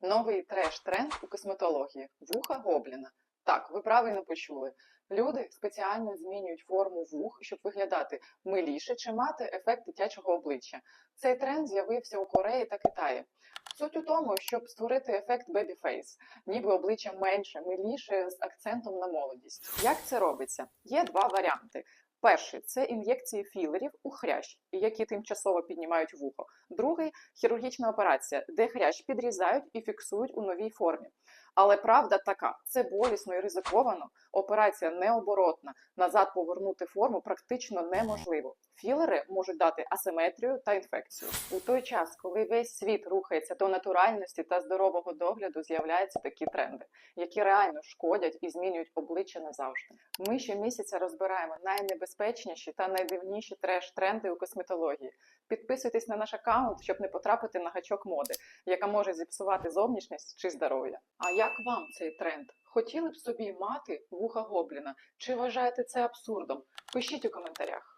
Новий треш-тренд у косметології вуха гобліна. Так, ви правильно почули. Люди спеціально змінюють форму вух, щоб виглядати миліше чи мати ефект дитячого обличчя. Цей тренд з'явився у Кореї та Китаї. Суть у тому, щоб створити ефект face, ніби обличчя менше, миліше з акцентом на молодість. Як це робиться? Є два варіанти. Перший це ін'єкції філерів у хрящ, які тимчасово піднімають вухо. Другий хірургічна операція, де хрящ підрізають і фіксують у новій формі. Але правда така: це болісно і ризиковано. Операція необоротна. Назад повернути форму практично неможливо. Філери можуть дати асиметрію та інфекцію. У той час, коли весь світ рухається до натуральності та здорового догляду, з'являються такі тренди, які реально шкодять і змінюють обличчя назавжди. Ми щомісяця розбираємо найнебезпечніші та найдивніші треш-тренди у косметології. Підписуйтесь на наш аккаунт, щоб не потрапити на гачок моди, яка може зіпсувати зовнішність чи здоров'я. А як вам цей тренд? Хотіли б собі мати вуха гобліна? Чи вважаєте це абсурдом? Пишіть у коментарях.